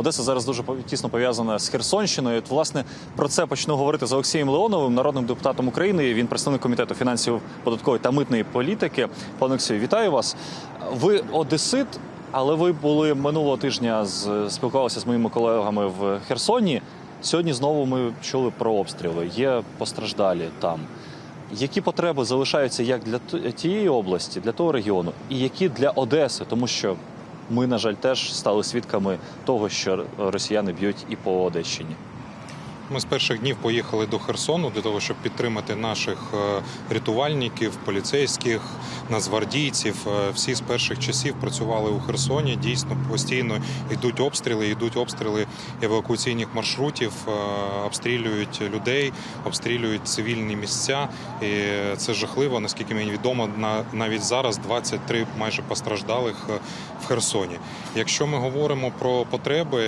Одеса зараз дуже тісно пов'язана з Херсонщиною. От, власне, про це почну говорити з Олексієм Леоновим, народним депутатом України. Він представник комітету фінансів, податкової та митної політики. Пане Олексію, вітаю вас. Ви одесит, але ви були минулого тижня з спілкувалися з моїми колегами в Херсоні. Сьогодні знову ми чули про обстріли. Є постраждалі там. Які потреби залишаються як для тієї області, для того регіону, і які для Одеси, тому що ми, на жаль, теж стали свідками того, що росіяни б'ють і по Одещині. Ми з перших днів поїхали до Херсону для того, щоб підтримати наших е, рятувальників, поліцейських, нацгвардійців. Е, Всі з перших часів працювали у Херсоні. Дійсно, постійно йдуть обстріли, йдуть обстріли евакуаційних маршрутів, е, обстрілюють людей, обстрілюють цивільні місця. І це жахливо. Наскільки мені відомо, на навіть зараз 23 майже постраждалих в Херсоні. Якщо ми говоримо про потреби,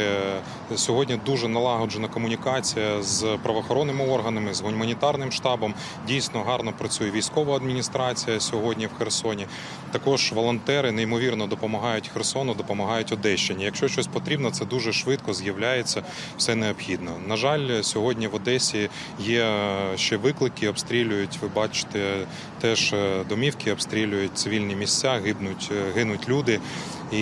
сьогодні дуже налагоджена комунікація з правоохоронними органами, з гуманітарним штабом. Дійсно гарно працює військова адміністрація сьогодні в Херсоні. Також волонтери неймовірно допомагають Херсону, допомагають Одещині. Якщо щось потрібно, це дуже швидко з'являється все необхідно. На жаль, сьогодні в Одесі є ще виклики, обстрілюють. Ви бачите, теж е, домівки обстрілюють цивільні місця, гибнуть, е, гинуть люди. І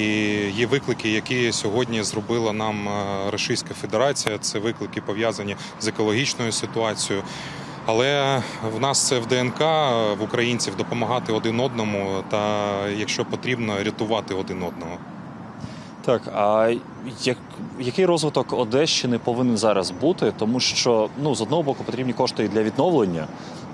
є виклики, які сьогодні зробила нам е, Російська Федерація. Це виклики пов'язані з екологічною ситуацією. Але в нас це в ДНК в українців допомагати один одному, та якщо потрібно, рятувати один одного. Так, а як, який розвиток Одещини повинен зараз бути? Тому що ну з одного боку потрібні кошти і для відновлення.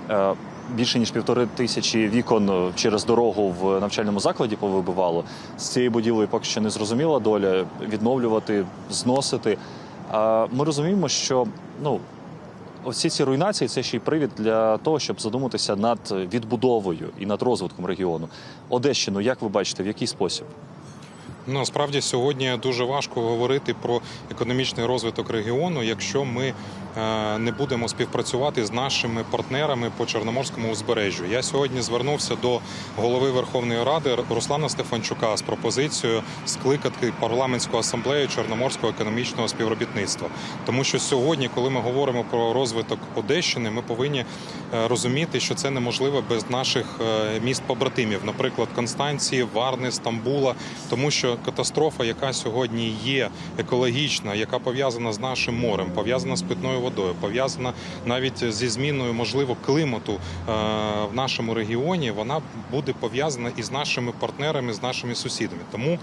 Е, Більше ніж півтори тисячі вікон е, через дорогу в навчальному закладі повибивало. З цією будівлею поки що не зрозуміла доля відновлювати, зносити. Ми розуміємо, що ну Оці ці руйнації це ще й привід для того, щоб задуматися над відбудовою і над розвитком регіону. Одещину, як ви бачите, в який спосіб? Ну, Насправді сьогодні дуже важко говорити про економічний розвиток регіону, якщо ми не будемо співпрацювати з нашими партнерами по Чорноморському узбережжю. Я сьогодні звернувся до голови Верховної Ради Руслана Стефанчука з пропозицією скликати парламентську асамблею Чорноморського економічного співробітництва. Тому що сьогодні, коли ми говоримо про розвиток Одещини, ми повинні е, розуміти, що це неможливо без наших е, міст побратимів, наприклад, Констанції, Варни, Стамбула, тому що катастрофа, яка сьогодні є екологічна, яка пов'язана з нашим морем, пов'язана з питною водою, пов'язана навіть зі зміною можливо клімату е, в нашому регіоні, вона буде пов'язана і з нашими партнерами, з нашими сусідами. Тому е,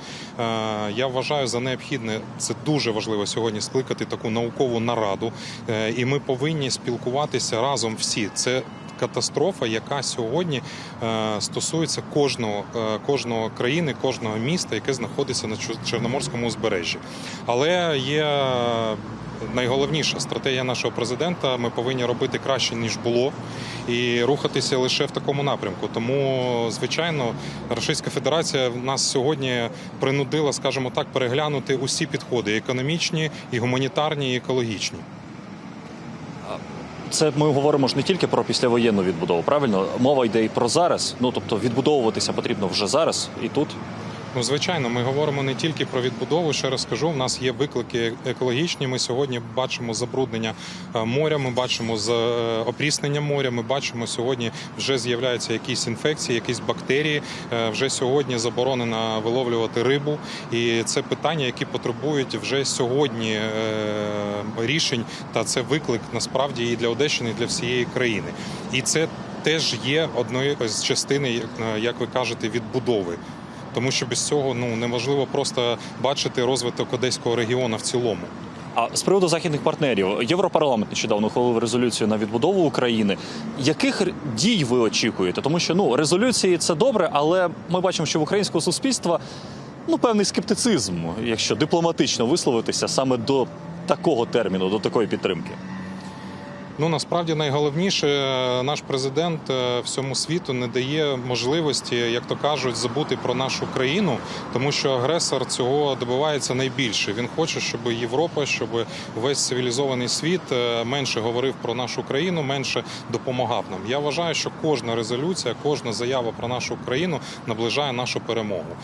я вважаю за необхідне це дуже важливо сьогодні скликати таку наукову нараду, Е, і ми повинні спілкуватися разом всі. Це Катастрофа, яка сьогодні е, стосується кожного, е, кожного країни, кожного міста, яке знаходиться на Чорноморському узбережжі. Але є найголовніша стратегія нашого президента. Ми повинні робити краще ніж було, і рухатися лише в такому напрямку. Тому, звичайно, Російська Федерація нас сьогодні принудила, скажімо так, переглянути усі підходи: економічні, і гуманітарні, і екологічні. Це ми говоримо ж не тільки про післявоєнну відбудову, правильно? Мова йде і про зараз. Ну тобто відбудовуватися потрібно вже зараз і тут. Ну, звичайно, ми говоримо не тільки про відбудову. Ще раз кажу, в нас є виклики екологічні. Ми сьогодні бачимо забруднення е, моря. Ми бачимо е, опріснення моря. Ми бачимо сьогодні вже з'являються якісь інфекції, якісь бактерії. Е, Вже сьогодні заборонено виловлювати рибу, і це питання, які потребують вже сьогодні рішень. Та це виклик насправді і для Одещини, і для всієї країни. І це теж є одною з частини, як ви кажете, відбудови. Тому що без цього ну неможливо просто бачити розвиток одеського регіону в цілому. А з приводу західних партнерів, Європарламент нещодавно ухвалив резолюцію на відбудову України. Яких дій ви очікуєте? Тому що ну резолюції це добре, але ми бачимо, що в українського суспільства ну певний скептицизм, якщо дипломатично висловитися саме до такого терміну, до такої підтримки. Ну насправді найголовніше, е, наш президент е, всьому світу не дає можливості, як то кажуть, забути про нашу країну, тому що агресор цього добивається найбільше. Він хоче, щоб Європа, щоб весь цивілізований світ е, менше говорив про нашу країну, менше допомагав нам. Я вважаю, що кожна резолюція, кожна заява про нашу країну наближає нашу перемогу.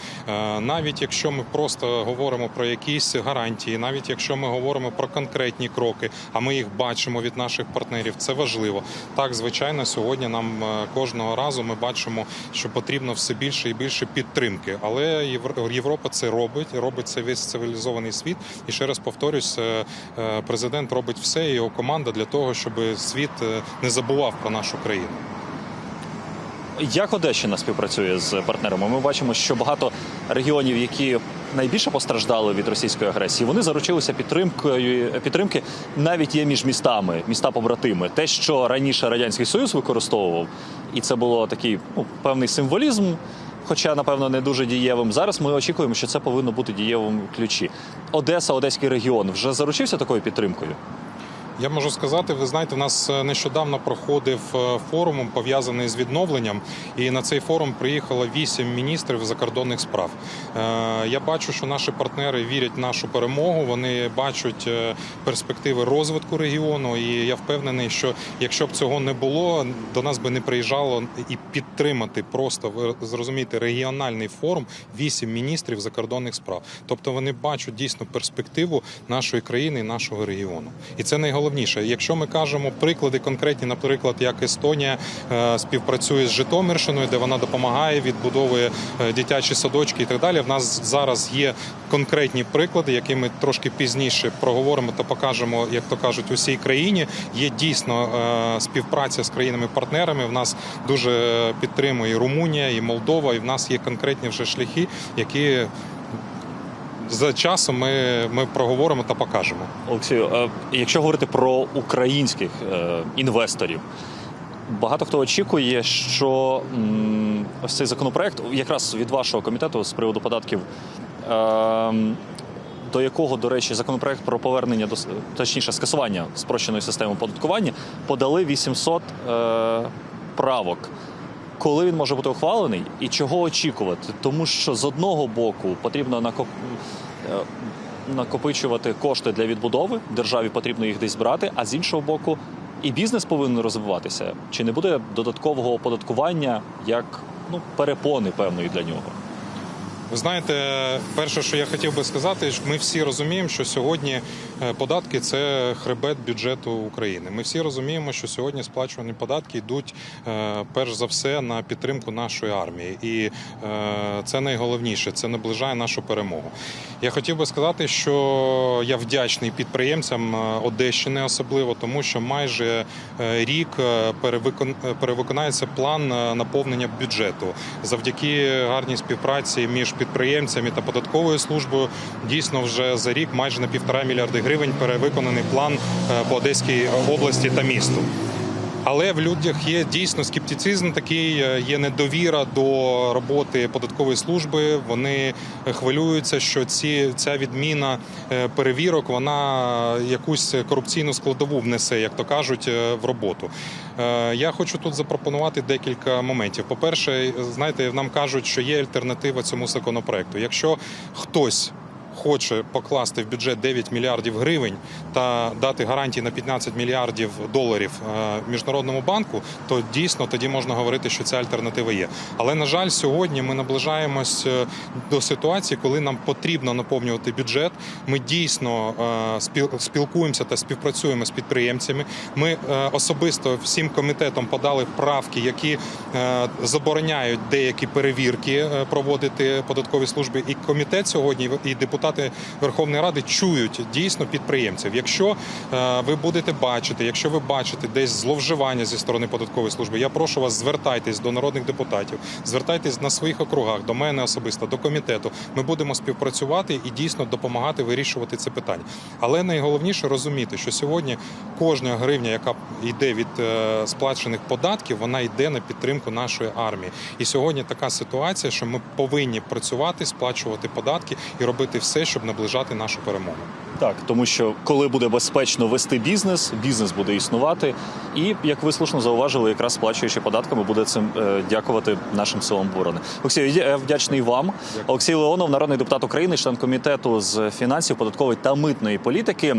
Навіть якщо ми просто говоримо про якісь гарантії, навіть якщо ми говоримо про конкретні кроки, а ми їх бачимо від наших партнерів, це важливо. Так, звичайно, сьогодні нам е, кожного разу ми бачимо, що потрібно все більше і більше підтримки. Але Європа це робить, робить це весь цивілізований світ. І ще раз повторюсь, е, е, президент робить все, і його команда для того, щоб світ не забував про нашу країну. Як Одещина співпрацює з партнерами? Ми бачимо, що багато регіонів, які найбільше постраждали від російської агресії, вони заручилися підтримкою підтримки навіть є між містами, міста побратими. Те, що раніше радянський союз використовував, і це було такий ну, певний символізм. Хоча, напевно, не дуже дієвим. Зараз ми очікуємо, що це повинно бути дієвим ключі. Одеса, Одеський регіон вже заручився такою підтримкою. Я можу сказати, ви знаєте, в нас е, нещодавно проходив е, форум пов'язаний з відновленням, і на цей форум приїхало вісім міністрів закордонних справ. Е, Я бачу, що наші партнери вірять в нашу перемогу. Вони бачать перспективи розвитку регіону. І я впевнений, що якщо б цього не було, до нас би не приїжджало і підтримати просто ви регіональний форум вісім міністрів закордонних справ. Тобто вони бачать дійсно перспективу нашої країни і нашого регіону. І це найголовніше. Якщо ми кажемо приклади конкретні, наприклад, як Естонія е, співпрацює з Житомирщиною, де вона допомагає, відбудовує е, дитячі садочки і так далі. В нас зараз є конкретні приклади, які ми трошки пізніше проговоримо та покажемо, як то кажуть, усій країні. Є дійсно е, співпраця з країнами-партнерами. В нас дуже підтримує і Румунія, і Молдова, і в нас є конкретні вже шляхи, які за часом ми, ми проговоримо та покажемо. Олексію, е, якщо говорити про українських е, інвесторів, багато хто очікує, що ось цей законопроект, якраз від вашого комітету з приводу податків. е, До якого, до речі, законопроект про повернення до точніше скасування спрощеної системи оподаткування подали 800 е, правок. Коли він може бути ухвалений і чого очікувати? Тому що з одного боку потрібно накоп... е, накопичувати кошти для відбудови, державі потрібно їх десь брати, а з іншого боку, і бізнес повинен розвиватися. Чи не буде додаткового оподаткування як ну, перепони певної для нього? Ви знаєте, перше, що я хотів би сказати, ми всі розуміємо, що сьогодні податки це хребет бюджету України. Ми всі розуміємо, що сьогодні сплачувані податки йдуть е, перш за все на підтримку нашої армії, і е, це найголовніше це наближає нашу перемогу. Я хотів би сказати, що я вдячний підприємцям е, Одещини, особливо тому, що майже е, рік е, перевикон- е, перевиконається план е, наповнення бюджету завдяки гарній співпраці між підприємцями та податковою службою. Дійсно, вже за рік майже на півтора мільярди гривень перевиконаний план е, по Одеській області та місту. Але в людях є дійсно скептицизм такий, е, є недовіра до роботи податкової служби. Вони хвилюються, що ці ця відміна е, перевірок вона якусь корупційну складову внесе, як то кажуть, е, в роботу. Е, Я хочу тут запропонувати декілька моментів. По-перше, знаєте, нам кажуть, що є альтернатива цьому законопроекту. Якщо хтось хоче покласти в бюджет 9 мільярдів гривень та дати гарантії на 15 мільярдів доларів е, міжнародному банку, то дійсно тоді можна говорити, що ця альтернатива є. Але на жаль, сьогодні ми наближаємось е, до ситуації, коли нам потрібно наповнювати бюджет. Ми дійсно е, спілкуємося та співпрацюємо з підприємцями. Ми особисто всім комітетом подали правки, які забороняють деякі перевірки проводити податкові служби. І комітет сьогодні і депутати Верховної Ради чують дійсно підприємців. Якщо е, ви будете бачити, якщо ви бачите десь зловживання зі сторони податкової служби, я прошу вас звертайтесь до народних депутатів, звертайтесь на своїх округах, до мене особисто, до комітету. Ми будемо співпрацювати і дійсно допомагати вирішувати це питання. Але найголовніше розуміти, що сьогодні кожна гривня, яка йде від е, сплачених податків, вона йде на підтримку нашої армії. І сьогодні така ситуація, що ми повинні працювати, сплачувати податки і робити все, щоб наближати нашу перемогу. Так, тому що коли буде безпечно вести бізнес, бізнес буде існувати, і як ви слушно зауважили, якраз сплачуючи податками, буде цим е, дякувати нашим силам оборони. Олексій, я вдячний вам. Олексій Леонов, народний депутат України, член комітету з фінансів, податкової та митної політики.